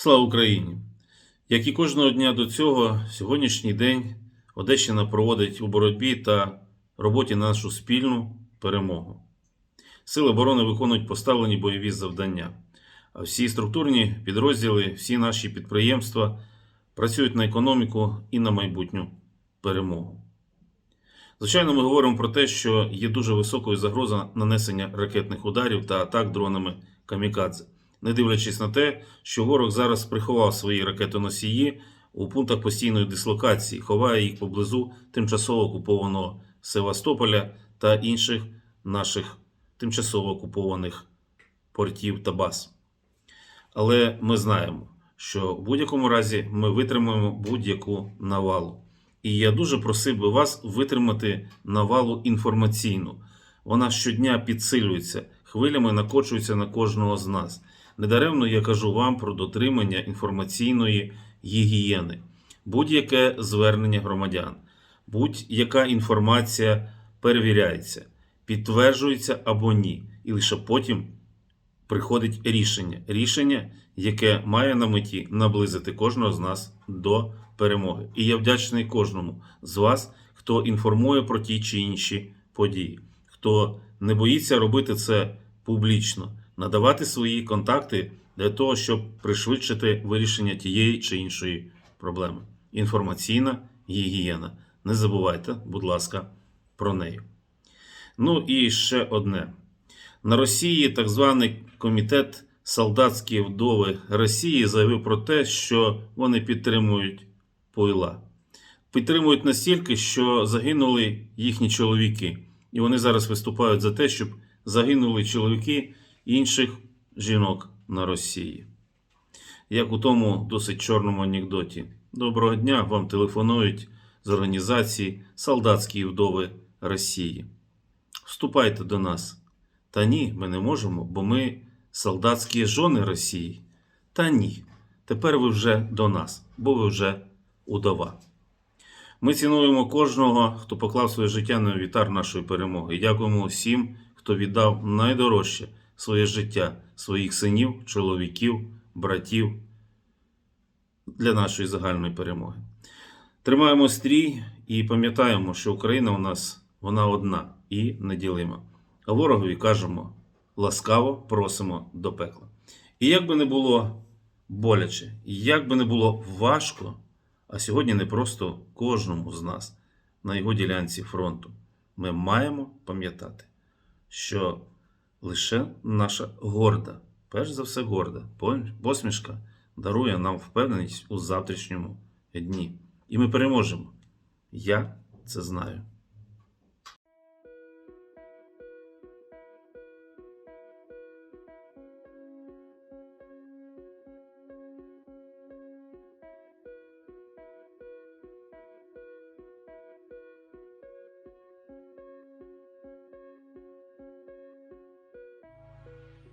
Слава Україні! Як і кожного дня до цього, сьогоднішній день Одещина проводить у боротьбі та роботі на нашу спільну перемогу. Сили оборони виконують поставлені бойові завдання, а всі структурні підрозділи, всі наші підприємства працюють на економіку і на майбутню перемогу. Звичайно, ми говоримо про те, що є дуже високою загроза нанесення ракетних ударів та атак дронами камікадзе, не дивлячись на те, що ворог зараз приховав свої ракетоносії у пунктах постійної дислокації, ховає їх поблизу тимчасово окупованого Севастополя та інших наших тимчасово окупованих портів та баз. Але ми знаємо, що в будь-якому разі ми витримаємо будь-яку навалу. І я дуже просив би вас витримати навалу інформаційну. Вона щодня підсилюється, хвилями накочується на кожного з нас. Недаремно я кажу вам про дотримання інформаційної гігієни, будь-яке звернення громадян, будь-яка інформація перевіряється, підтверджується або ні. І лише потім приходить рішення. Рішення, яке має на меті наблизити кожного з нас до перемоги. І я вдячний кожному з вас, хто інформує про ті чи інші події, хто не боїться робити це публічно, надавати свої контакти для того, щоб пришвидшити вирішення тієї чи іншої проблеми. Інформаційна гігієна. Не забувайте, будь ласка, про неї. Ну і ще одне. На Росії так званий комітет солдатські вдови Росії заявив про те, що вони підтримують пойла. Підтримують настільки, що загинули їхні чоловіки. І вони зараз виступають за те, щоб загинули чоловіки інших жінок на Росії. Як у тому досить чорному анекдоті. Доброго дня, вам телефонують з організації Солдатські вдови Росії. Вступайте до нас. Та ні, ми не можемо, бо ми солдатські жони Росії. Та ні. Тепер ви вже до нас, бо ви вже удова. Ми цінуємо кожного, хто поклав своє життя на вітар нашої перемоги. Дякуємо всім, хто віддав найдорожче своє життя, своїх синів, чоловіків, братів для нашої загальної перемоги. Тримаємо стрій і пам'ятаємо, що Україна у нас вона одна і неділима. А ворогові кажемо ласкаво просимо до пекла. І як би не було боляче, як би не було важко, а сьогодні не просто кожному з нас на його ділянці фронту, ми маємо пам'ятати, що лише наша горда, перш за все горда, посмішка дарує нам впевненість у завтрашньому дні. І ми переможемо. Я це знаю.